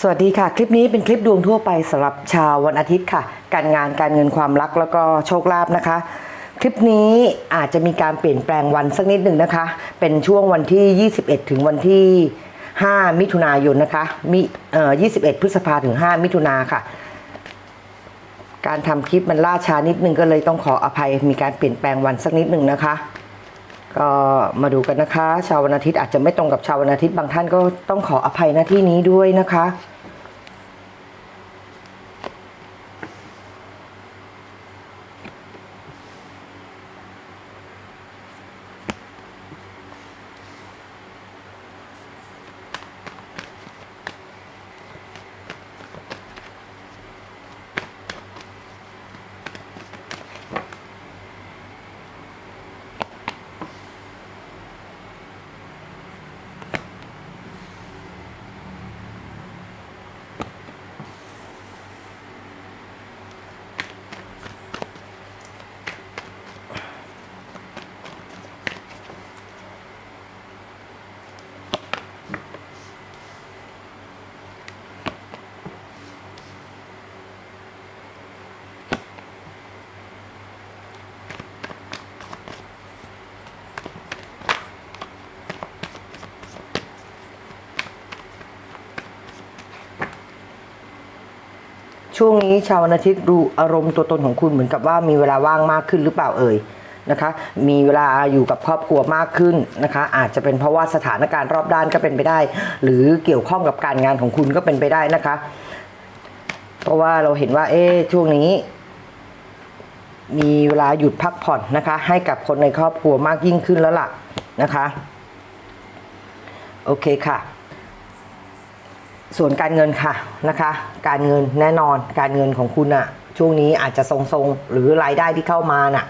สวัสดีค่ะ คลิปนี้เป็นคลิปดวงทั่วไปสำหรับชาววันอาทิตย์ค่ะ การงานการเงินความรักแล้วก็โชคลาภนะคะ คลิปนี้อาจจะมีการเปลี่ยนแปลงวันสักนิดหนึ่งนะคะ เป็นช่วงวันที่ 21 ถึงวันที่ 5 มิถุนายนนะคะมีเอ่อ21 พฤษภาถึง 5 มิถุนาค่ะ การทำคลิปมันล่าช้านิดนึงก็เลยต้องขออภัยมีการเปลี่ยนแปลงวันสักนิดหนึ่งนะคะ ก็มาดูกันนะคะ ชาววันอาทิตย์อาจจะไม่ตรงกับชาววันอาทิตย์บางท่านก็ต้องขออภัยหน้าที่นี้ด้วยนะคะ ช่วงนี้ชาววันอาทิตย์ดูอารมณ์ตัวตนของคุณเหมือนกับว่ามีเวลาว่างมากขึ้นหรือเปล่าเอ่ยนะคะ มีเวลาอยู่กับครอบครัวมากขึ้นนะคะ อาจจะเป็นเพราะว่าสถานการณ์รอบด้านก็เป็นไปได้ หรือเกี่ยวข้องกับการงานของคุณก็เป็นไปได้นะคะ เพราะว่าเราเห็นว่า เอ๊ะช่วงนี้มีเวลาหยุดพักผ่อนนะคะ ให้กับคนในครอบครัวมากยิ่งขึ้นแล้วล่ะนะคะ โอเคค่ะ ส่วนการเงินค่ะนะคะ การเงินแน่นอนการเงินของคุณอะช่วงนี้อาจจะทรงๆ หรือรายได้ที่เข้ามาน่ะ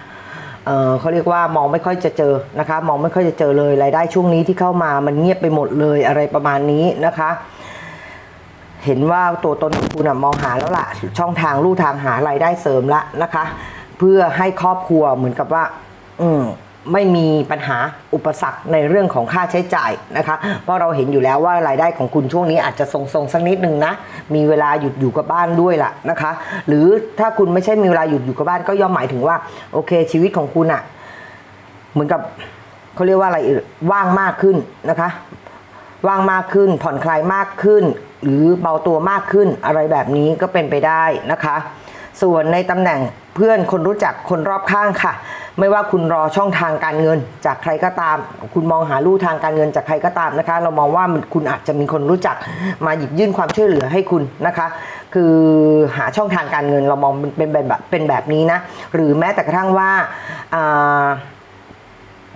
เเขาเรียกว่ามองไม่ค่อยจะเจอนะคะ มองไม่ค่อยจะเจอเลยรายได้ช่วงนี้ที่เข้ามามันเงียบไปหมดเลยอะไรประมาณนี้นะคะ เห็นว่าตัวตนของคุณอะมองหาแล้วล่ะ ช่องทางลู่ทางหารายได้เสริมละนะคะ เพื่อให้ครอบครัวเหมือนกับว่า อืม ไม่มีปัญหาอุปสรรคในเรื่องของค่าใช้จ่ายนะคะ เพราะเราเห็นอยู่แล้วว่ารายได้ของคุณช่วงนี้อาจจะทรงๆสักนิดนึงนะ มีเวลาหยุดอยู่กับบ้านด้วยล่ะนะคะ หรือถ้าคุณไม่ใช่มีเวลาหยุดอยู่กับบ้านก็ย่อมหมายถึงว่าโอเค ชีวิตของคุณอะเหมือนกับเขาเรียกว่าอะไรว่างมากขึ้นนะคะ ว่างมากขึ้น ผ่อนคลายมากขึ้น หรือเบาตัวมากขึ้นอะไรแบบนี้ก็เป็นไปได้นะคะ ส่วนในตำแหน่ง เพื่อนคนรู้จักคนรอบข้างค่ะ ไม่ว่าคุณรอช่องทางการเงิน จากใครก็ตาม คุณมองหาลู่ทางการเงินจากใครก็ตามนะคะ เรามองว่าคุณอาจจะมีคนรู้จักมาหยิบยื่นความช่วยเหลือให้คุณนะคะ คือหาช่องทางการเงินเรามองเป็นแบบเป็นแบบนี้นะหรือแม้แต่กระทั่งว่าอ่า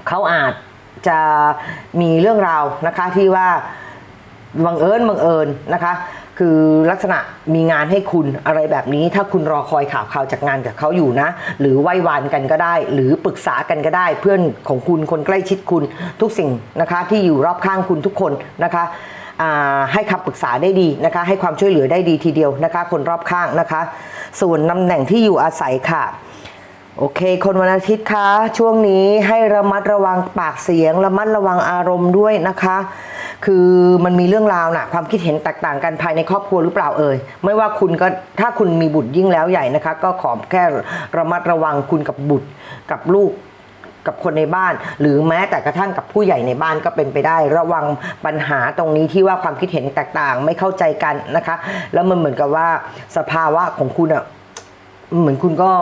เขาอาจจะมีเรื่องราวนะคะที่ว่าบังเอิญบังเอิญนะคะ คือลักษณะมีงานให้คุณอะไรแบบนี้ ถ้าคุณรอคอยข่าวข่าวจากงานกับเขาอยู่นะ หรือไหว้วานกันก็ได้ หรือปรึกษากันก็ได้ เพื่อนของคุณคนใกล้ชิดคุณทุกสิ่งนะคะ ที่อยู่รอบข้างคุณทุกคนนะคะให้คำปรึกษาได้ดีนะคะ ให้ความช่วยเหลือได้ดีทีเดียวนะคะ คนรอบข้างนะคะ ส่วนตำแหน่งที่อยู่อาศัยค่ะโอเค คนวันอาทิตย์คะช่วงนี้ให้ระมัดระวังปากเสียง ระมัดระวังอารมณ์ด้วยนะคะ คือมันมีเรื่องราวนะความคิดเห็นแตกต่างกันภายในครอบครัวหรือเปล่าเอ่ยไม่ว่าคุณก็ถ้าคุณมีบุตรยิ่งแล้วใหญ่นะคะ ก็ขอแค่ระมัดระวังคุณกับบุตรกับลูกกับคนในบ้าน หรือแม้แต่กระทั่งกับผู้ใหญ่ในบ้านก็เป็นไปได้ ระวังปัญหาตรงนี้ที่ว่าความคิดเห็นแตกต่างไม่เข้าใจกันนะคะ แล้วมันเหมือนกับว่าสภาวะของคุณอะเหมือนคุณก็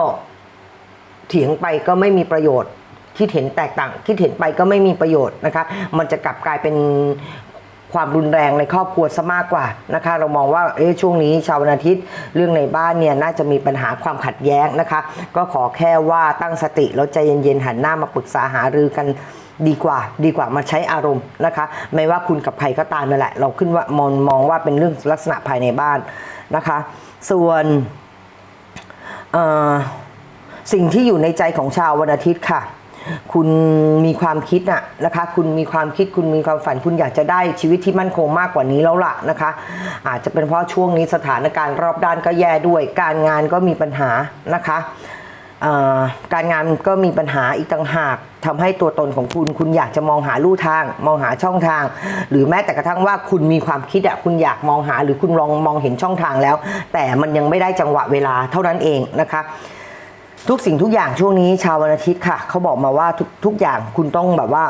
เถียงไปก็ไม่มีประโยชน์คิดเห็นแตกต่างคิดเห็นไปก็ไม่มีประโยชน์นะคะ มันจะกลับกลายเป็น ความรุนแรงในครอบครัวซะมากกว่านะคะ เรามองว่าเอ๊ะช่วงนี้ชาววันอาทิตย์ เรื่องในบ้านเนี่ยน่าจะมีปัญหาความขัดแย้งนะคะ ก็ขอแค่ว่าตั้งสติแล้วใจเย็นๆหันหน้ามาปรึกษาหารือกันดีกว่าดีกว่ามาใช้อารมณ์นะคะ ไม่ว่าคุณกับใครก็ตามนั่นแหละ เราขึ้นว่ามองมองว่าเป็นเรื่องลักษณะภายในบ้านนะคะ ส่วนสิ่งที่อยู่ในใจของชาววันอาทิตย์ค่ะ คุณมีความคิดน่ะนะคะ คุณมีความคิดคุณมีความฝันคุณอยากจะได้ชีวิตที่มั่นคงมากกว่านี้แล้วล่ะนะคะ อาจจะเป็นเพราะช่วงนี้สถานการณ์รอบด้านก็แย่ด้วย การงานก็มีปัญหานะคะการงานก็มีปัญหาอีกต่างหากทำให้ตัวตนของคุณ คุณอยากจะมองหาลู่ทาง มองหาช่องทาง หรือแม้แต่กระทั่งว่าคุณมีความคิดอะคุณอยากมองหาหรือคุณลองมองเห็นช่องทางแล้ว แต่มันยังไม่ได้จังหวะเวลาเท่านั้นเองนะคะ ทุกสิ่งทุกอย่างช่วงนี้ชาววันอาทิตย์ค่ะ เขาบอกมาว่าทุกทุกอย่างคุณต้องแบบว่า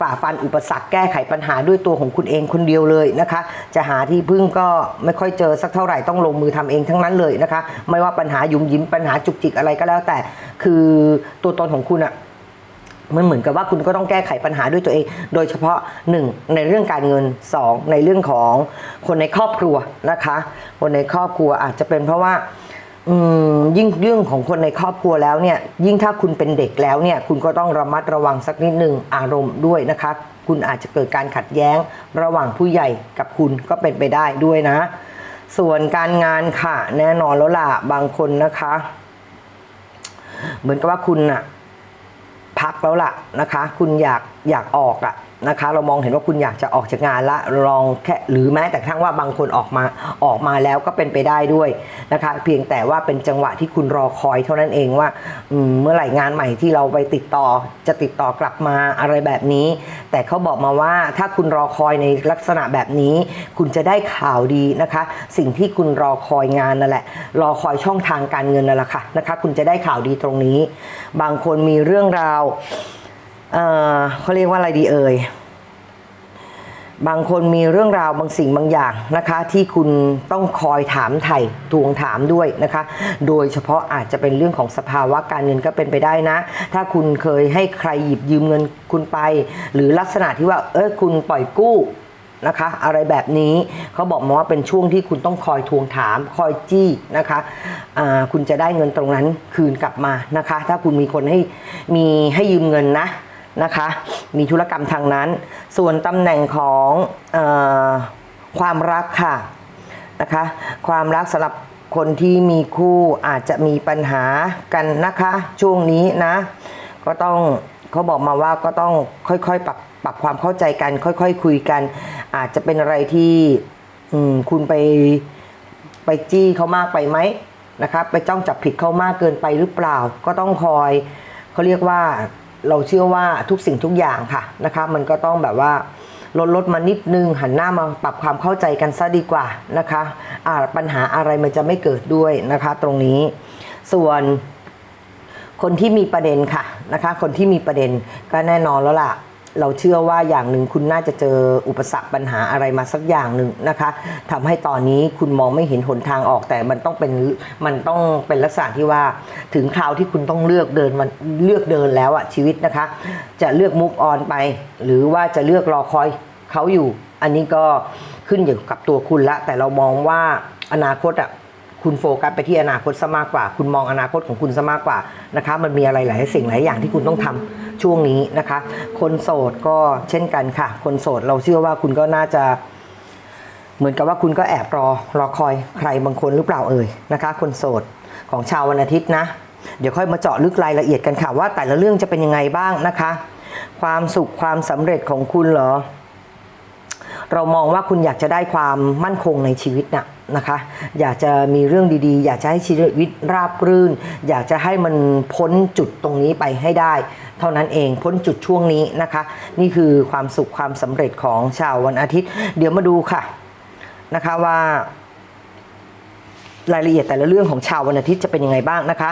ฝ่าฟันอุปสรรคแก้ไขปัญหาด้วยตัวของคุณเองคนเดียวเลยนะคะ จะหาที่พึ่งก็ไม่ค่อยเจอสักเท่าไหร่ต้องลงมือทำเองทั้งนั้นเลยนะคะ ไม่ว่าปัญหายุ่มยิ้มปัญหาจุกจิกอะไรก็แล้วแต่ คือตัวตนของคุณอะมันเหมือนกับว่าคุณก็ต้องแก้ไขปัญหาด้วยตัวเอง โดยเฉพาะ 1 ในเรื่องการเงิน 2 ในเรื่องของคนในครอบครัวนะคะ คนในครอบครัวอาจจะเป็นเพราะว่า อืมยิ่งเรื่องของคนในครอบครัวแล้วเนี่ย ยิ่งถ้าคุณเป็นเด็กแล้วเนี่ย คุณก็ต้องระมัดระวังสักนิดหนึ่งอารมณ์ด้วยนะคะ คุณอาจจะเกิดการขัดแย้ง ระหว่างผู้ใหญ่กับคุณก็เป็นไปได้ด้วยนะ ส่วนการงานค่ะ แน่นอนแล้วล่ะบางคนนะคะ เหมือนกับว่าคุณอะพักแล้วล่ะนะคะ คุณอยากอยากออกอะ นะคะ เรามองเห็นว่าคุณอยากจะออกจากงานละลองแค่หรือแม้แต่ทั่งว่าบางคนออกมาออกมาแล้วก็เป็นไปได้ด้วยนะคะ เพียงแต่ว่าเป็นจังหวะที่คุณรอคอยเท่านั้นเองว่าเมื่อไหร่งานใหม่ที่เราไปติดต่อจะติดต่อกลับมาอะไรแบบนี้ แต่เขาบอกมาว่าถ้าคุณรอคอยในลักษณะแบบนี้ คุณจะได้ข่าวดีนะคะ สิ่งที่คุณรอคอยงานนั่นแหละ รอคอยช่องทางการเงินนั่นแหละค่ะนะคะ คุณจะได้ข่าวดีตรงนี้ บางคนมีเรื่องราว เอ่อเขาเรียกว่าอะไรดีเอ่ย บางคนมีเรื่องราวบางสิ่งบางอย่างนะคะ ที่คุณต้องคอยถามไถ่ทวงถามด้วยนะคะ โดยเฉพาะอาจจะเป็นเรื่องของสภาวะการเงินก็เป็นไปได้นะ ถ้าคุณเคยให้ใครหยิบยืมเงินคุณไป หรือลักษณะที่ว่า เออคุณปล่อยกู้นะคะอะไรแบบนี้เขาบอกมาว่าเป็นช่วงที่คุณต้องคอยทวงถามคอยจี้นะคะอ่าคุณจะได้เงินตรงนั้นคืนกลับมานะคะ ถ้าคุณมีคนให้มีให้ยืมเงินนะ นะคะ มีธุรกรรมทางนั้น ส่วนตำแหน่งของออความรักค่ะนะคะ ความรักสำหรับคนที่มีคู่อาจจะมีปัญหากันนะคะ ช่วงนี้นะ ก็ต้องเขาบอกมาว่าก็ต้องค่อยๆปรับปรับความเข้าใจกัน ค่อยๆคุยกัน อาจจะเป็นอะไรที่คุณไปไปจี้เขามากไปไหมนะครับไปจ้องจับผิดเขามากเกินไปหรือเปล่า ก็ต้องคอยเขาเรียกว่า เราเชื่อว่าทุกสิ่งทุกอย่างค่ะนะคะมันก็ต้องแบบว่าลดลดมานิดนึงหันหน้ามาปรับความเข้าใจกันซะดีกว่านะคะะปัญหาอะไรมันจะไม่เกิดด้วยนะคะตรงนี้ส่วนคนที่มีประเด็นค่ะนะคะ คนที่มีประเด็นก็แน่นอนแล้วล่ะ เราเชื่อว่าอย่างหนึ่งคุณน่าจะเจออุปสรรคปัญหาอะไรมาสักอย่างหนึ่งนะคะทำให้ตอนนี้คุณมองไม่เห็นหนทางออกแต่มันต้องเป็นมันต้องเป็นลักษณะที่ว่าถึงคราวที่คุณต้องเลือกเดินมันเลือกเดินแล้วอะชีวิตนะคะ จะเลือกมุกออนไป หรือว่าจะเลือกรอคอยเขาอยู่ อันนี้ก็ขึ้นอยู่กับตัวคุณละ แต่เรามองว่าอนาคตอะ คุณโฟกัสไปที่อนาคตซะมากกว่า คุณมองอนาคตของคุณซะมากกว่านะคะ มันมีอะไรหลายสิ่งหลายอย่างที่คุณต้องทำช่วงนี้นะคะ คนโสดก็เช่นกันค่ะ คนโสดเราเชื่อว่าคุณก็น่าจะเหมือนกับว่าคุณก็แอบรอรอคอยใครบางคนหรือเปล่าเอ่ยนะคะ คนโสดของชาววันอาทิตย์นะ เดี๋ยวค่อยมาเจาะลึกรายละเอียดกันค่ะว่าแต่ละเรื่องจะเป็นยังไงบ้างนะคะ ความสุขความสำเร็จของคุณเหรอ เรามองว่าคุณอยากจะได้ความมั่นคงในชีวิตน่ะนะคะ อยากจะมีเรื่องดีๆ อยากจะให้ชีวิตราบรื่น อยากจะให้มันพ้นจุดตรงนี้ไปให้ได้ เท่านั้นเองพ้นจุดช่วงนี้นะคะ นี่คือความสุขความสำเร็จของชาววันอาทิตย์ เดี๋ยวมาดูค่ะนะคะว่ารายละเอียดแต่ละเรื่องของชาววันอาทิตย์จะเป็นยังไงบ้างนะคะ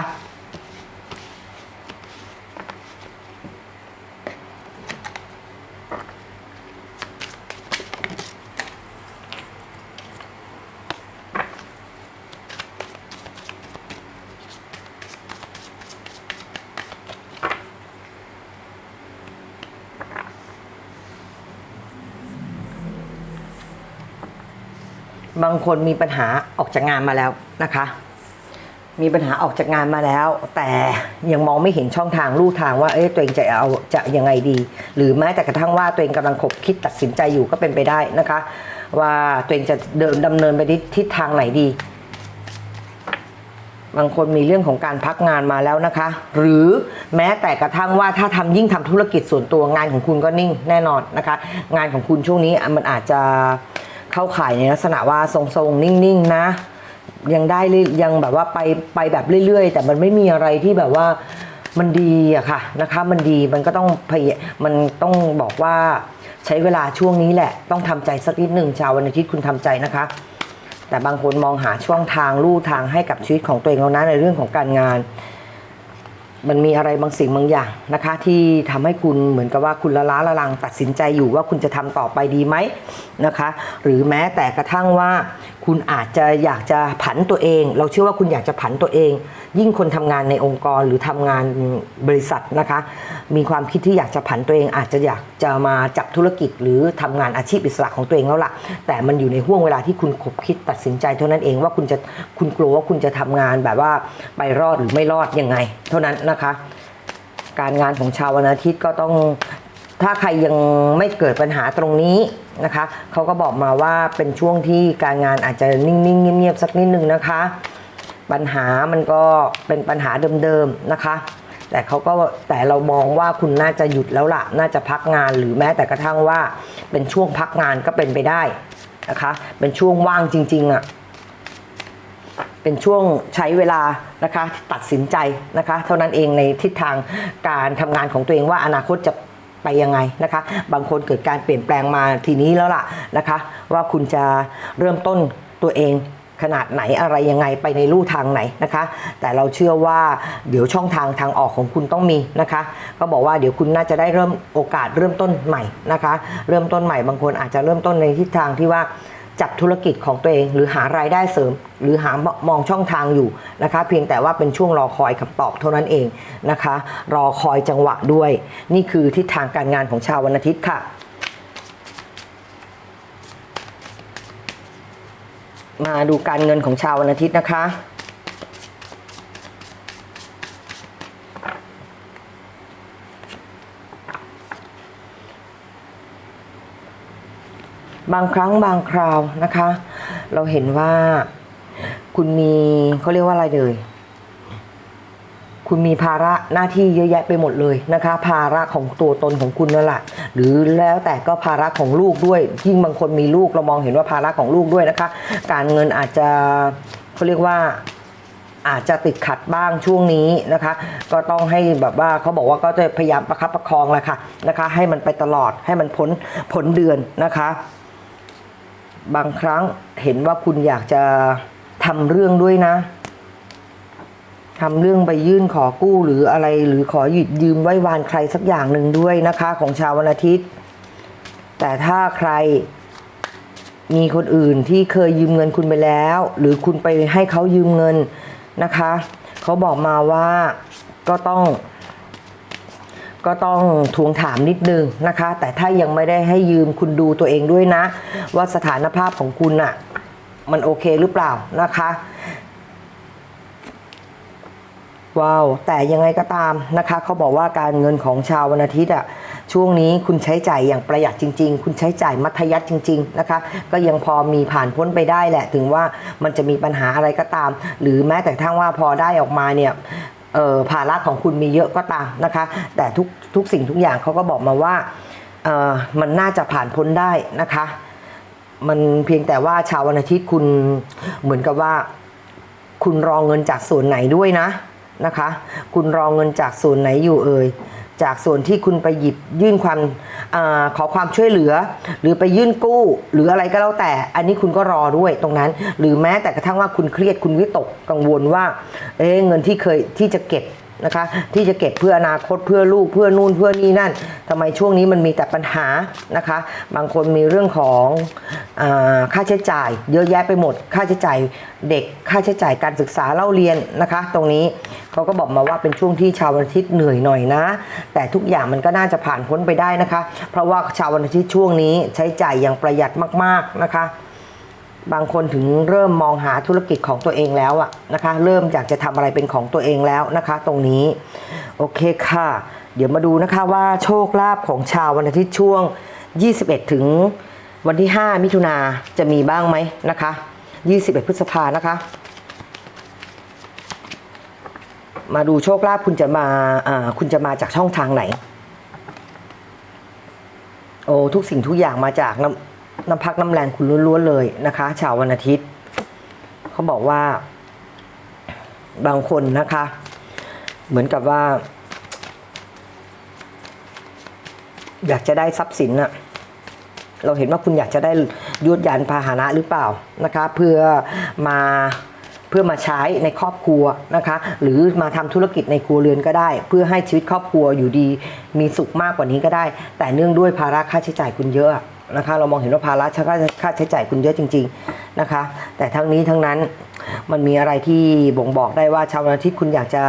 บางคนมีปัญหาออกจากงานมาแล้วนะคะ มีปัญหาออกจากงานมาแล้ว แต่ยังมองไม่เห็นช่องทางลู่ทางว่าเอ๊ะตัวเองจะเอาจะยังไงดี หรือแม้แต่กระทั่งว่าตัวเองกำลังขบคิดตัดสินใจอยู่ก็เป็นไปได้นะคะ ว่าตัวเองจะเดินดำเนินไปทิศทางไหนดีบางคนมีเรื่องของการพักงานมาแล้วนะคะ หรือแม้แต่กระทั่งว่าถ้าทำยิ่งทำธุรกิจส่วนตัวงานของคุณก็นิ่งแน่นอนนะคะ งานของคุณช่วงนี้มันอาจจะ เข้าข่ายในลักษณะว่าทรงๆ นิ่งๆ นะ ยังได้เรื่อยยังแบบว่าไปไปแบบเรื่อย ๆ แต่มันไม่มีอะไรที่แบบว่ามันดีอะค่ะนะคะมันดีมันก็ต้องพยมันต้องบอกว่าใช้เวลาช่วงนี้แหละ ต้องทำใจสักนิดหนึ่งชาววันอาทิตย์คุณทำใจนะคะ แต่บางคนมองหาช่องทางลู่ทางให้กับชีวิตของตัวเองแล้วนะในเรื่องของการงาน มันมีอะไรบางสิ่งบางอย่างนะคะ ที่ทำให้คุณเหมือนกับว่าคุณละล้าละลังตัดสินใจอยู่ว่าคุณจะทำต่อไปดีไหมนะคะ หรือแม้แต่กระทั่งว่า คุณอาจจะอยากจะผันตัวเอง เราเชื่อว่าคุณอยากจะผันตัวเอง ยิ่งคนทำงานในองค์กรหรือทำงานบริษัทนะคะ มีความคิดที่อยากจะผันตัวเองอาจจะอยากจะมาจับธุรกิจ หรือทำงานอาชีพอิสระของตัวเองแล้วล่ะ แต่มันอยู่ในห่วงเวลาที่คุณขบคิดตัดสินใจเท่านั้นเองว่าคุณจะคุณกลัวว่าคุณจะทำงานแบบว่าไปรอดหรือไม่รอดยังไง เท่านั้นนะคะ การงานของชาววันอาทิตย์ก็ต้องถ้าใครยังไม่เกิดปัญหาตรงนี้นะคะ เขาก็บอกมาว่าเป็นช่วงที่การงานอาจจะนิ่งๆเงียบๆสักนิดนึงนะคะ ปัญหามันก็เป็นปัญหาเดิมๆนะคะ แต่เขาก็แต่เรามองว่าคุณน่าจะหยุดแล้วล่ะ น่าจะพักงานหรือแม้แต่กระทั่งว่าเป็นช่วงพักงานก็เป็นไปได้นะคะ เป็นช่วงว่างจริง ๆอะ่ะเป็นช่วงใช้เวลานะคะตัดสินใจนะคะ เท่านั้นเองในทิศทางการทำงานของตัวเองว่าอนาคตจะไปยังไงนะคะ บางคนเกิดการเปลี่ยนแปลงมาทีนี้แล้วล่ะนะคะ ว่าคุณจะเริ่มต้นตัวเอง ขนาดไหนอะไรยังไงไปในลู่ทางไหนนะคะ แต่เราเชื่อว่าเดี๋ยวช่องทางทางออกของคุณต้องมีนะคะ ก็บอกว่าเดี๋ยวคุณน่าจะได้เริ่มโอกาสเริ่มต้นใหม่นะคะ เริ่มต้นใหม่บางคนอาจจะเริ่มต้นในทิศทางที่ว่าจับธุรกิจของตัวเอง หรือหารายได้เสริม หรือหามองช่องทางอยู่นะคะ เพียงแต่ว่าเป็นช่วงรอคอยคำตอบเท่านั้นเองนะคะ รอคอยจังหวะด้วย นี่คือทิศทางการงานของชาววันอาทิตย์ค่ะ มาดูการเงินของชาววันอาทิตย์นะคะ บางครั้งบางคราวนะคะ เราเห็นว่าคุณมีเขาเรียกว่าอะไรเลย คุณมีภาระหน้าที่เยอะแยะไปหมดเลยนะคะ ภาระของตัวตนของคุณนั่นแหละหรือแล้วแต่ก็ภาระของลูกด้วย ยิ่งบางคนมีลูกเรามองเห็นว่าภาระของลูกด้วยนะคะ การเงินอาจจะเขาเรียกว่าอาจจะติดขัดบ้างช่วงนี้นะคะ ก็ต้องให้แบบว่าเขาบอกว่าก็จะพยายามประคับประคองแหละค่ะนะคะ ให้มันไปตลอดให้มันพ้นพ้นเดือนนะคะ บางครั้งเห็นว่าคุณอยากจะทำเรื่องด้วยนะ ทำเรื่องไปยื่นขอกู้หรืออะไรหรือขอหยิบยืมไว้วานใครสักอย่างหนึ่งด้วยนะคะของชาววันอาทิตย์ แต่ถ้าใครมีคนอื่นที่เคยยืมเงินคุณไปแล้ว หรือคุณไปให้เขายืมเงินนะคะเขาบอกมาว่าก็ต้อง ก็ต้องทวงถามนิดนึงนะคะ แต่ถ้ายังไม่ได้ให้ยืมคุณดูตัวเองด้วยนะ ว่าสถานภาพของคุณอะมันโอเคหรือเปล่านะคะ ว้าว แต่ยังไงก็ตามนะคะเขาบอกว่าการเงินของชาววันอาทิตย์อะช่วงนี้คุณใช้จ่ายอย่างประหยัดจริง ๆ คุณใช้จ่ายมัธยัติจริง ๆนะคะ ก็ยังพอมีผ่านพ้นไปได้แหละ ถึงว่ามันจะมีปัญหาอะไรก็ตาม หรือแม้แต่ทั้งว่าพอได้ออกมาเนี่ยเอ่อภาระของคุณมีเยอะก็ตามนะคะ แต่ทุกทุกสิ่งทุกอย่างเขาก็บอกมาว่าเอ่อมันน่าจะผ่านพ้นได้นะคะ มันเพียงแต่ว่าชาววันอาทิตย์คุณเหมือนกับว่า คุณรองเงินจากส่วนไหนด้วยนะ นะคะ คุณรองเงินจากส่วนไหนอยู่เอ่ยจากส่วนที่คุณไปหยิบยื่นความอาขอความช่วยเหลือ หรือไปยื่นกู้ หรืออะไรก็แล้วแต่ อันนี้คุณก็รอด้วยตรงนั้น หรือแม้แต่กระทั่งว่าคุณเครียดคุณวิตกกังวลว่าเอ๊ะเงินที่เคยที่จะเก็บนะคะ ที่จะเก็บเพื่ออนาคตเพื่อลูกเพื่อนู่นเพื่อนี่นั่นทำไมช่วงนี้มันมีแต่ปัญหานะคะ บางคนมีเรื่องของ ค่าใช้จ่ายเยอะแยะไปหมด ค่าใช้จ่ายเด็กค่าใช้จ่ายการศึกษาเล่าเรียนนะคะ ตรงนี้เขาก็บอกมาว่าเป็นช่วงที่ชาววันอาทิตย์เหนื่อยหน่อยนะ แต่ทุกอย่างมันก็น่าจะผ่านพ้นไปได้นะคะ เพราะว่าชาววันอาทิตย์ช่วงนี้ใช้จ่ายอย่างประหยัดมาก ๆนะคะ บางคนถึงเริ่มมองหาธุรกิจของตัวเองแล้วอะนะคะ เริ่มอยากจะทำอะไรเป็นของตัวเองแล้วนะคะ ตรงนี้โอเคค่ะ เดี๋ยวมาดูนะคะว่าโชคลาภของชาววันอาทิตย์ช่วง 21 ถึง วันที่ 5 มิถุนาจะมีบ้างไหมนะคะ 21 พฤษภานะคะ มาดูโชคลาภคุณจะมาอ่าคุณจะมาจากช่องทางไหน โอ้ทุกสิ่งทุกอย่างมาจากน้ำน้ำพักน้ำแรงคุณล้วนๆเลยนะคะชาววันอาทิตย์ เขาบอกว่า บางคนนะคะ เหมือนกับว่า อยากจะได้ทรัพย์สินอะ เราเห็นว่าคุณอยากจะได้ยุดยานพาหนะหรือเปล่านะคะ เพื่อมาเพื่อมาใช้ในครอบครัวนะคะ หรือมาทำธุรกิจในครัวเรือนก็ได้ เพื่อให้ชีวิตครอบครัวอยู่ดี มีสุขมากกว่านี้ก็ได้ แต่เนื่องด้วยภาระค่าใช้จ่ายคุณเยอะนะคะ เรามองเห็นว่าภาระค่าใช้จ่ายคุณเยอะจริง ๆนะคะ แต่ทั้งนี้ทั้งนั้นมันมีอะไรที่บ่งบอกได้ว่าชาวนอาทิตย์คุณอยากจะ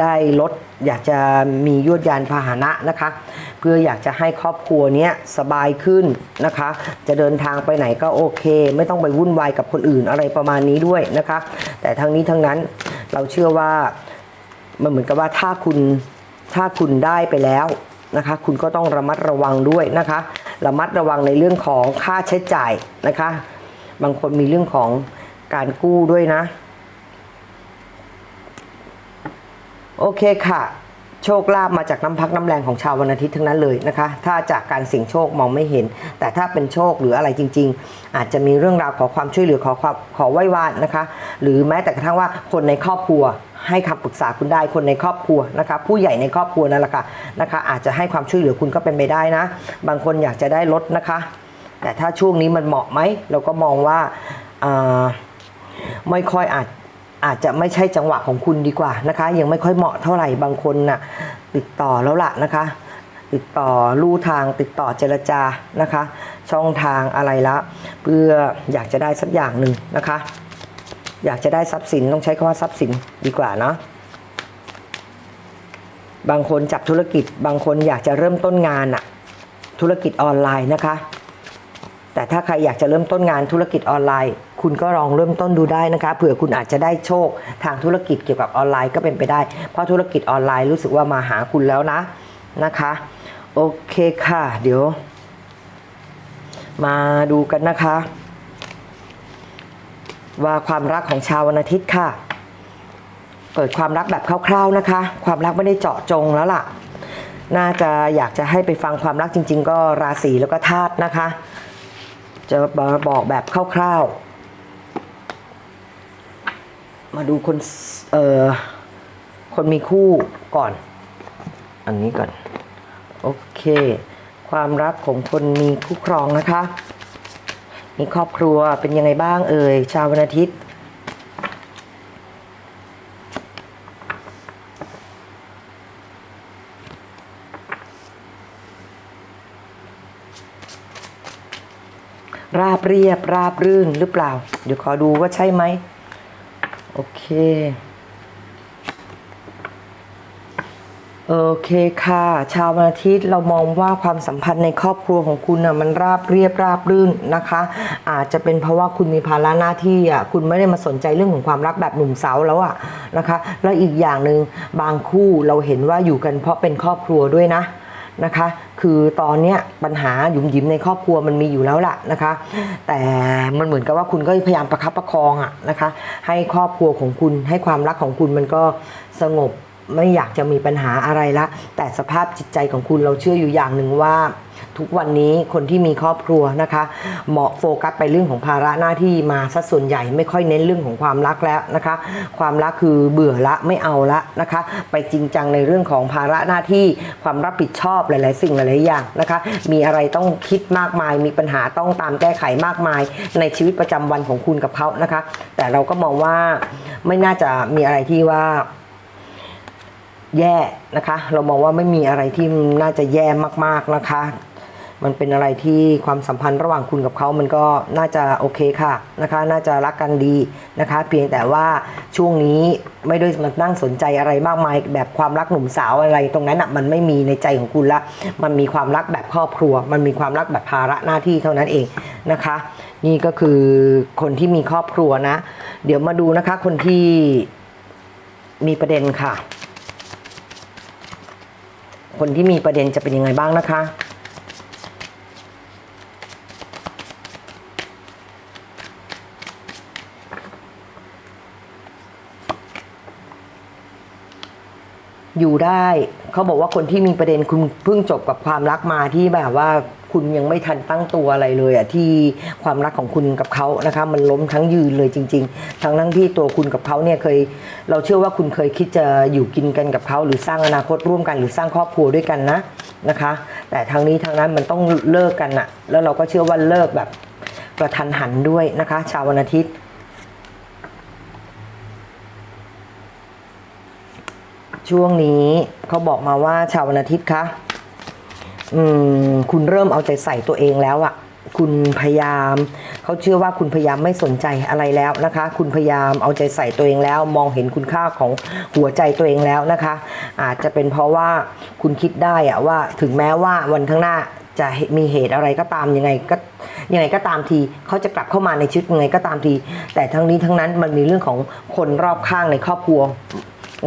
ได้ลดอยากจะมียวดยานพาหนะนะคะ เพื่ออยากจะให้ครอบครัวเนี้ยสบายขึ้นนะคะ จะเดินทางไปไหนก็โอเค ไม่ต้องไปวุ่นวายกับคนอื่นอะไรประมาณนี้ด้วยนะคะ แต่ทั้งนี้ทั้งนั้นเราเชื่อว่ามันเหมือนกับว่าถ้าคุณถ้าคุณได้ไปแล้วนะคะ คุณก็ต้องระมัดระวังด้วยนะคะ ระมัดระวังในเรื่องของค่าใช้จ่ายนะคะ บางคนมีเรื่องของการกู้ด้วยนะ โอเคค่ะ โชคลาภมาจากน้ำพักน้ำแรงของชาววันอาทิตย์ทั้งนั้นเลยนะคะ ถ้าจากการเสี่ยงโชคมองไม่เห็น แต่ถ้าเป็นโชคหรืออะไรจริง ๆ อาจจะมีเรื่องราวขอความช่วยเหลือขอความขอไหว้วานนะคะ หรือแม้แต่กระทั่งว่าคนในครอบครัวให้คำปรึกษาคุณได้คนในครอบครัวนะคะผู้ใหญ่ในครอบครัวนั่นแหละค่ะนะคะ อาจจะให้ความช่วยเหลือคุณก็เป็นไปได้นะ บางคนอยากจะได้ลดนะคะ แต่ถ้าช่วงนี้มันเหมาะไหมเราก็มองว่าไม่ค่อยอาจ อาจจะไม่ใช่จังหวะของคุณดีกว่านะคะ ยังไม่ค่อยเหมาะเท่าไหร่บางคนน่ะติดต่อแล้วล่ะนะคะ ติดต่อลู่ทางติดต่อเจรจานะคะ ช่องทางอะไรละเพื่ออยากจะได้สักอย่างหนึ่งนะคะ อยากจะได้ทรัพย์สินต้องใช้คำว่าทรัพย์สินดีกว่าเนาะบางคนจับธุรกิจบางคนอยากจะเริ่มต้นงานอะธุรกิจออนไลน์นะคะ แต่ถ้าใครอยากจะเริ่มต้นงานธุรกิจออนไลน์ คุณก็ลองเริ่มต้นดูได้นะคะเผื่อคุณอาจจะได้โชคทางธุรกิจเกี่ยวกับออนไลน์ก็เป็นไปได้ เพราะธุรกิจออนไลน์รู้สึกว่ามาหาคุณแล้วนะนะคะ โอเคค่ะ เดี๋ยว มาดูกันนะคะ ว่าความรักของชาววันอาทิตย์ค่ะ เปิดความรักแบบคร่าวๆนะคะ ความรักไม่ได้เจาะจงแล้วล่ะ น่าจะอยากจะให้ไปฟังความรักจริง ๆ ก็ราศีแล้วก็ธาตุนะคะ จะบอกแบบคร่าวๆ มาดูคนเอ่อคนมีคู่ก่อน อันนี้ก่อน โอเค ความรักของคนมีคู่ครองนะคะ มีครอบครัวเป็นยังไงบ้างเอ่ยชาววันอาทิตย์ราบเรียบราบรื่นหรือเปล่า เดี๋ยวขอดูว่าใช่ไหม โอเค โอเคค่ะ ชาววันอาทิตย์เรามองว่าความสัมพันธ์ในครอบครัวของคุณน่ะมันราบเรียบราบรื่นนะคะ อาจจะเป็นเพราะว่าคุณมีภาระหน้าที่อะคุณไม่ได้มาสนใจเรื่องของความรักแบบหนุ่มสาวแล้วอะนะคะ แล้วอีกอย่างหนึ่งบางคู่เราเห็นว่าอยู่กันเพราะเป็นครอบครัวด้วยนะ นะคะ คือตอนเนี้ยปัญหาหยุมหยิมในครอบครัวมันมีอยู่แล้วล่ะนะคะ แต่มันเหมือนกับว่าคุณก็พยายามประคับประคองอะนะคะ ให้ครอบครัวของคุณให้ความรักของคุณมันก็สงบ ไม่อยากจะมีปัญหาอะไรละ แต่สภาพจิตใจของคุณเราเชื่ออยู่อย่างหนึ่งว่า ทุกวันนี้คนที่มีครอบครัวนะคะ เหมาะโฟกัสไปเรื่องของภาระหน้าที่มาซะส่วนใหญ่ไม่ค่อยเน้นเรื่องของความรักแล้วนะคะ ความรักคือเบื่อละไม่เอาละนะคะ ไปจริงจังในเรื่องของภาระหน้าที่ความรับผิดชอบหลาย ๆ สิ่งหลายๆอย่างนะคะ มีอะไรต้องคิดมากมาย มีปัญหาต้องตามแก้ไขมากมาย ในชีวิตประจำวันของคุณกับเขานะคะ แต่เราก็มองว่าไม่น่าจะมีอะไรที่ว่า แย่นะคะ เรามองว่าไม่มีอะไรที่น่าจะแย่มากๆนะคะ มันเป็นอะไรที่ความสัมพันธ์ระหว่างคุณกับเขามันก็น่าจะโอเคค่ะนะคะ น่าจะรักกันดีนะคะ เพียงแต่ว่าช่วงนี้ไม่ได้มานั่งสนใจอะไรมากมายแบบความรักหนุ่มสาวอะไร ตรงนั้นอะมันไม่มีในใจของคุณละ มันมีความรักแบบครอบครัว มันมีความรักแบบภาระหน้าที่เท่านั้นเองนะคะ นี่ก็คือคนที่มีครอบครัวนะ เดี๋ยวมาดูนะคะคนที่มีประเด็นค่ะ คนที่มีประเด็นจะเป็นยังไงบ้างนะคะ อยู่ได้เขาบอกว่าคนที่มีประเด็นคุณเพิ่งจบกับความรักมาที่แบบว่า คุณยังไม่ทันตั้งตัวอะไรเลยอะที่ความรักของคุณกับเขานะคะ มันล้มทั้งยืนเลยจริง ๆ ทั้งทั้งที่ตัวคุณกับเขาเนี่ยเคย เราเชื่อว่าคุณเคยคิดจะอยู่กินกันกับเขาหรือสร้างอนาคตร่วมกันหรือสร้างครอบครัวด้วยกันนะนะคะ แต่ทางนี้ทางนั้นมันต้องเลิกกันอะแล้วเราก็เชื่อว่าเลิกแบบกระทันหันด้วยนะคะ ชาววันอาทิตย์ช่วงนี้เขาบอกมาว่าชาววันอาทิตย์คะ อืมคุณเริ่มเอาใจใส่ตัวเองแล้วอะคุณพยายามเขาเชื่อว่าคุณพยายามไม่สนใจอะไรแล้วนะคะ คุณพยายามเอาใจใส่ตัวเองแล้ว มองเห็นคุณค่าของหัวใจตัวเองแล้วนะคะ อาจจะเป็นเพราะว่าคุณคิดได้อะว่าถึงแม้ว่าวันข้างหน้าจะมีเหตุอะไรก็ตามยังไงก็ยังไงก็ตามทีเขาจะกลับเข้ามาในชีวิตยังไงก็ตามที แต่ทั้งนี้ทั้งนั้นมันมีเรื่องของคนรอบข้างในครอบครัว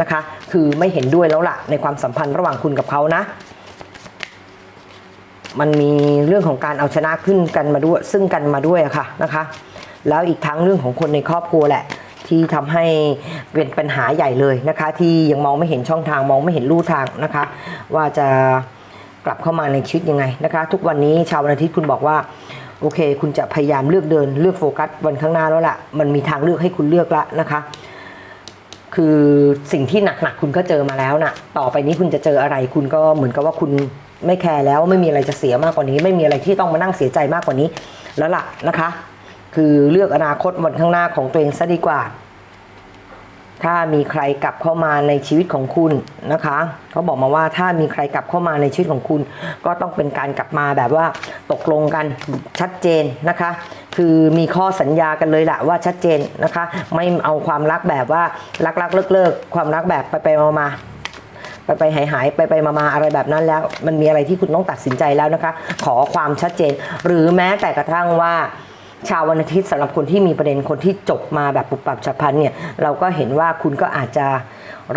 นะคะ คือไม่เห็นด้วยแล้วล่ะในความสัมพันธ์ระหว่างคุณกับเขานะ มันมีเรื่องของการเอาชนะขึ้นกันมาด้วย ซึ่งกันมาด้วยอะค่ะนะคะ แล้วอีกทั้งเรื่องของคนในครอบครัวแหละ ที่ทำให้เป็นปัญหาใหญ่เลยนะคะ ที่ยังมองไม่เห็นช่องทางมองไม่เห็นลู่ทางนะคะ ว่าจะกลับเข้ามาในชีวิตยังไงนะคะ ทุกวันนี้ชาววันอาทิตย์คุณบอกว่าโอเค คุณจะพยายามเลือกเดินเลือกโฟกัสวันข้างหน้าแล้วล่ะ มันมีทางเลือกให้คุณเลือกละนะคะ คือสิ่งที่หนักๆคุณก็เจอมาแล้วน่ะ ต่อไปนี้คุณจะเจออะไร คุณก็เหมือนกับว่าคุณ ไม่แคร์แล้วไม่มีอะไรจะเสียมากกว่านี้ ไม่มีอะไรที่ต้องมานั่งเสียใจมากกว่านี้ แล้วล่ะนะคะ คือเลือกอนาคตวันข้างหน้าของตัวเองซะดีกว่า ถ้ามีใครกลับเข้ามาในชีวิตของคุณนะคะเขาบอกมาว่าถ้ามีใครกลับเข้ามาในชีวิตของคุณ ก็ต้องเป็นการกลับมาแบบว่าตกลงกันชัดเจนนะคะ คือมีข้อสัญญากันเลยแหละว่าชัดเจนนะคะ ไม่เอาความรักแบบว่ารักรักเลิกเลิกๆ ความรักแบบไปไปมามา ไปไปหายหายไปไปมามาอะไรแบบนั้นแล้ว มันมีอะไรที่คุณต้องตัดสินใจแล้วนะคะ ขอความชัดเจน หรือแม้แต่กระทั่งว่าชาววันอาทิตย์สำหรับคนที่มีประเด็นคนที่จบมาแบบปุบปับฉับพลันเนี่ยเราก็เห็นว่าคุณก็อาจจะ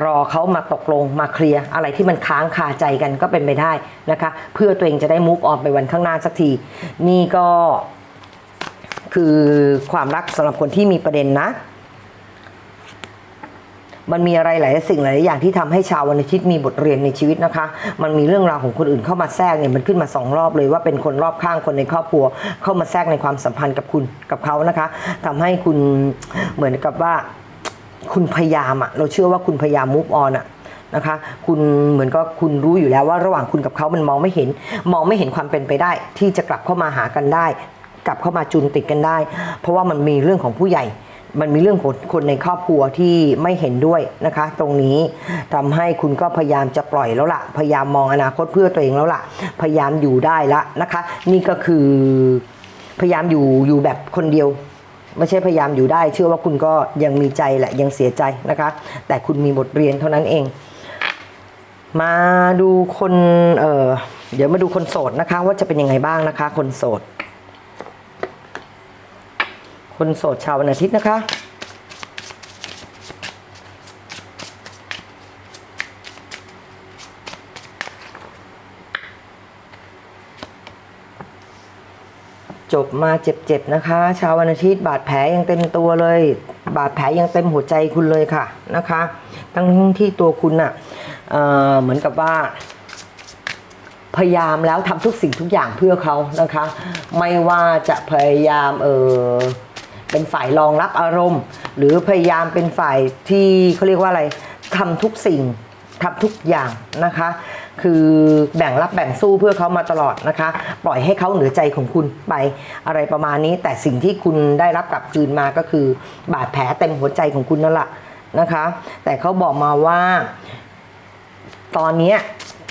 รอเขามาตกลงมาเคลียร์อะไรที่มันค้างคาใจกันก็เป็นไปได้นะคะ เพื่อตัวเองจะได้มุกออนไปวันข้างหน้าสักที นี่ก็คือความรักสำหรับคนที่มีประเด็นนะ มันมีอะไรหลายสิ่งหลายอย่างที่ทำให้ชาววันอาทิตย์มีบทเรียนในชีวิตนะคะ มันมีเรื่องราวของคนอื่นเข้ามาแทรกเนี่ยมันขึ้นมาสองรอบเลยว่าเป็นคนรอบข้างคนในครอบครัว เข้ามาแทรกในความสัมพันธ์กับคุณกับเขานะคะทำให้คุณเหมือนกับว่าคุณพยายามอะเราเชื่อว่าคุณพยายาม move on อะนะคะคุณเหมือนก็คุณรู้อยู่แล้วว่าระหว่างคุณกับเขามันมองไม่เห็น มองไม่เห็นความเป็นไปได้ ที่จะกลับเข้ามาหากันได้ กลับเข้ามาจูนติดกันได้ เพราะว่ามันมีเรื่องของผู้ใหญ่ มันมีเรื่องของคนในครอบครัวที่ไม่เห็นด้วยนะคะ ตรงนี้ทำให้คุณก็พยายามจะปล่อยแล้วล่ะ พยายามมองอนาคตเพื่อตัวเองแล้วล่ะ พยายามอยู่ได้ละนะคะ นี่ก็คือพยายามอยู่อยู่แบบคนเดียวไม่ใช่พยายามอยู่ได้ เชื่อว่าคุณก็ยังมีใจแหละยังเสียใจนะคะ แต่คุณมีบทเรียนเท่านั้นเอง มาดูคนเออเดี๋ยวมาดูคนโสดนะคะ ว่าจะเป็นยังไงบ้างนะคะ คนโสด คนโสดชาววันอาทิตย์นะคะจบมาเจ็บๆนะคะ ชาววันอาทิตย์บาดแผลยังเต็มตัวเลย บาดแผลยังเต็มหัวใจคุณเลยค่ะนะคะ ทั้งที่ตัวคุณน่ะเอเหมือนกับว่า พยายามแล้วทำทุกสิ่งทุกอย่างเพื่อเขานะคะ ไม่ว่าจะพยายามเออ เป็นฝ่ายรองรับอารมณ์ หรือพยายามเป็นฝ่ายที่เขาเรียกว่าอะไรทำทุกสิ่งทำทุกอย่างนะคะ คือแบ่งรับแบ่งสู้เพื่อเขามาตลอดนะคะ ปล่อยให้เขาเหนือใจของคุณไปอะไรประมาณนี้ แต่สิ่งที่คุณได้รับกลับคืนมาก็คือบาดแผลเต็มหัวใจของคุณนั่นแหละนะคะ แต่เขาบอกมาว่า ตอนนี้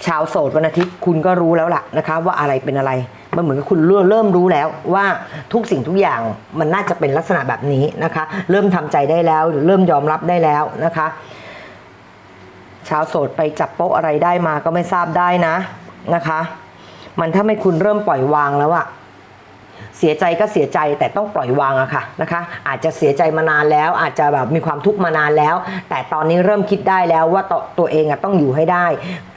ชาวโสดวันอาทิตย์คุณก็รู้แล้วล่ะนะคะ ว่าอะไรเป็นอะไร มันเหมือนกับคุณเริ่มรู้แล้วว่าทุกสิ่งทุกอย่างมันน่าจะเป็นลักษณะแบบนี้นะคะ เริ่มทำใจได้แล้วเริ่มยอมรับได้แล้วนะคะ ชาวโสดไปจับโป๊ะอะไรได้มาก็ไม่ทราบได้นะนะคะ มันถ้าไม่คุณเริ่มปล่อยวางแล้วอะ เสียใจก็เสียใจแต่ต้องปล่อยวางอะค่ะนะคะ อาจจะเสียใจมานานแล้ว อาจจะแบบมีความทุกข์มานานแล้ว แต่ตอนนี้เริ่มคิดได้แล้วว่าตตัวเองอะต้องอยู่ให้ได้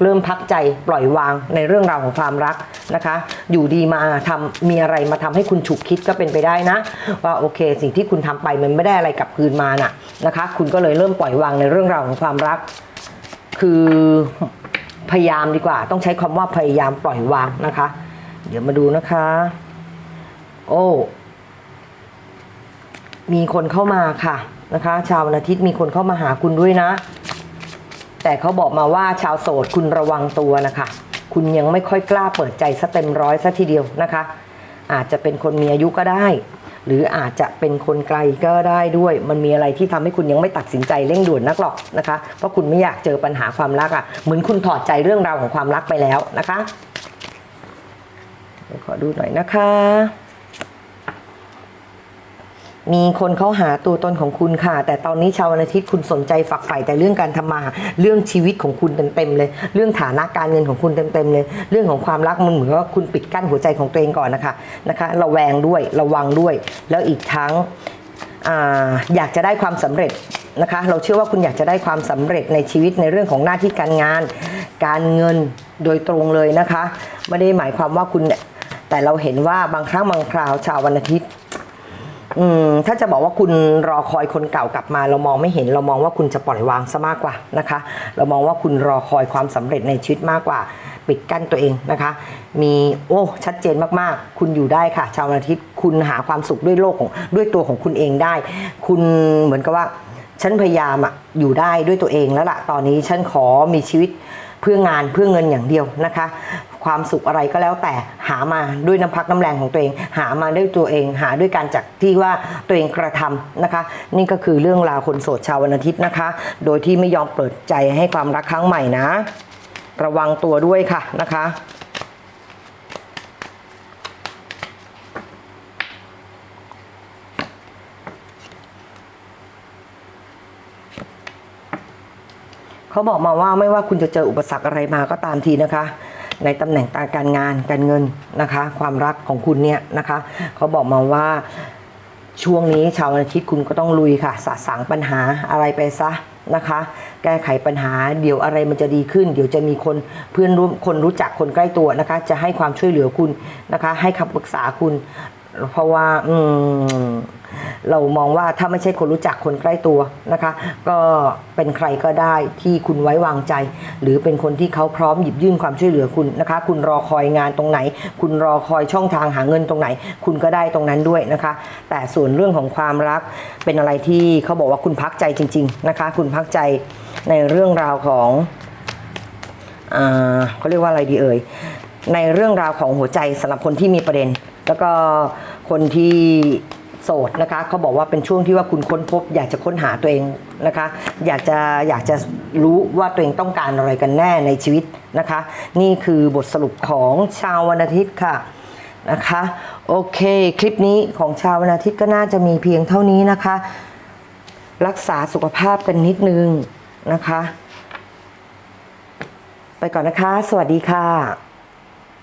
เริ่มพักใจปล่อยวางในเรื่องราวของความรักนะคะ อยู่ดีมาทำมีอะไรมาทำให้คุณฉุกคิดก็เป็นไปได้นะ ว่าโอเค สิ่งที่คุณทำไปมันไม่ได้อะไรกลับคืนมาน่ะนะคะ คุณก็เลยเริ่มปล่อยวางในเรื่องราวของความรัก คือพยายามดีกว่า ต้องใช้คำว่าพยายามปล่อยวางนะคะ เดี๋ยวมาดูนะคะ โอ้มีคนเข้ามาค่ะนะคะ ชาววันอาทิตย์มีคนเข้ามาหาคุณด้วยนะ แต่เขาบอกมาว่าชาวโสดคุณระวังตัวนะคะ คุณยังไม่ค่อยกล้าเปิดใจซะเต็มร้อยซะทีเดียวนะคะ อาจจะเป็นคนมีอายุก็ได้ หรืออาจจะเป็นคนไกลก็ได้ด้วย มันมีอะไรที่ทำให้คุณยังไม่ตัดสินใจเร่งด่วนนักหรอกนะคะ เพราะคุณไม่อยากเจอปัญหาความรักอะ่ะเหมือนคุณถอดใจเรื่องราวของความรักไปแล้วนะคะขอดูหน่อยนะคะ มีคนเขาหาตัวตนของคุณค่ะ แต่ตอนนี้ชาววันอาทิตย์คุณสนใจฝักใฝ่แต่เรื่องการทำมาหาเรื่องชีวิตของคุณเต็มๆเลย เรื่องฐานะการเงินของคุณเต็มๆเลย เรื่องของความรักมันเหมือนว่าคุณปิดกั้นหัวใจของตัวเองก่อนนะคะนะคะระแวงด้วยระวังด้วย แล้วอีกทั้งออยากจะได้ความสำเร็จนะคะ เราเชื่อว่าคุณอยากจะได้ความสำเร็จในชีวิตในเรื่องของหน้าที่การงาน การเงินโดยตรงเลยนะคะ ไม่ได้หมายความว่าคุณเนี่ยแต่เราเห็นว่าบางครั้งบางคราวชาววันอาทิตย์ อืมถ้าจะบอกว่าคุณรอคอยคนเก่ากลับมา เรามองไม่เห็น เรามองว่าคุณจะปล่อยวางซะมากกว่านะคะ เรามองว่าคุณรอคอยความสำเร็จในชีวิตมากกว่า ปิดกั้นตัวเองนะคะ มีโอ้ชัดเจนมากๆ คุณอยู่ได้ค่ะ ชาวอาทิตย์คุณหาความสุขด้วยโลกของด้วยตัวของคุณเองได้ คุณเหมือนกับว่าฉันพยายามอะอยู่ได้ด้วยตัวเองแล้วล่ะตอนนี้ฉันขอมีชีวิตเพื่องานเพื่อเงินอย่างเดียวนะคะ ความสุขอะไรก็แล้วแต่หามาด้วยน้ำพักน้ำแรงของตัวเอง หามาด้วยตัวเองหาด้วยการจากที่ว่าตัวเองกระทำนะคะ นี่ก็คือเรื่องราวคนโสดชาววันอาทิตย์นะคะ โดยที่ไม่ยอมเปิดใจให้ความรักครั้งใหม่นะ ระวังตัวด้วยค่ะนะคะเขาบอกมาว่าไม่ว่าคุณจะเจออุปสรรคอะไรมาก็ตามทีนะคะ ในตำแหน่งการงานการเงินนะคะ ความรักของคุณเนี่ยนะคะเขาบอกมาว่าช่วงนี้ชาวอาทิตย์คุณก็ต้องลุยค่ะ สะสางปัญหาอะไรไปซะนะคะ แก้ไขปัญหาเดี๋ยวอะไรมันจะดีขึ้น เดี๋ยวจะมีคนเพื่อนร่วมคนรู้จักคนใกล้ตัวนะคะ จะให้ความช่วยเหลือคุณนะคะ ให้คำปรึกษาคุณ เพราะว่า อืม เรามองว่าถ้าไม่ใช่คนรู้จักคนใกล้ตัวนะคะ ก็เป็นใครก็ได้ที่คุณไว้วางใจ หรือเป็นคนที่เขาพร้อมหยิบยื่นความช่วยเหลือคุณนะคะ คุณรอคอยงานตรงไหน คุณรอคอยช่องทางหาเงินตรงไหน คุณก็ได้ตรงนั้นด้วยนะคะ แต่ส่วนเรื่องของความรักเป็นอะไรที่เขาบอกว่าคุณพักใจจริง ๆนะคะ คุณพักใจในเรื่องราวของอ่าเขาเรียกว่าอะไรดีเอ่ยในเรื่องราวของหัวใจสำหรับคนที่มีประเด็น แล้วก็คนที่ โสดนะคะเขาบอกว่าเป็นช่วงที่ว่าคุณค้นพบ อยากจะค้นหาตัวเองนะคะ อยากจะอยากจะรู้ว่าตัวเองต้องการอะไรกันแน่ในชีวิตนะคะ นี่คือบทสรุปของชาววันอาทิตย์ค่ะนะคะโอเค คลิปนี้ของชาววันอาทิตย์ก็น่าจะมีเพียงเท่านี้นะคะ รักษาสุขภาพกันนิดนึงนะคะ ไปก่อนนะคะ สวัสดีค่ะ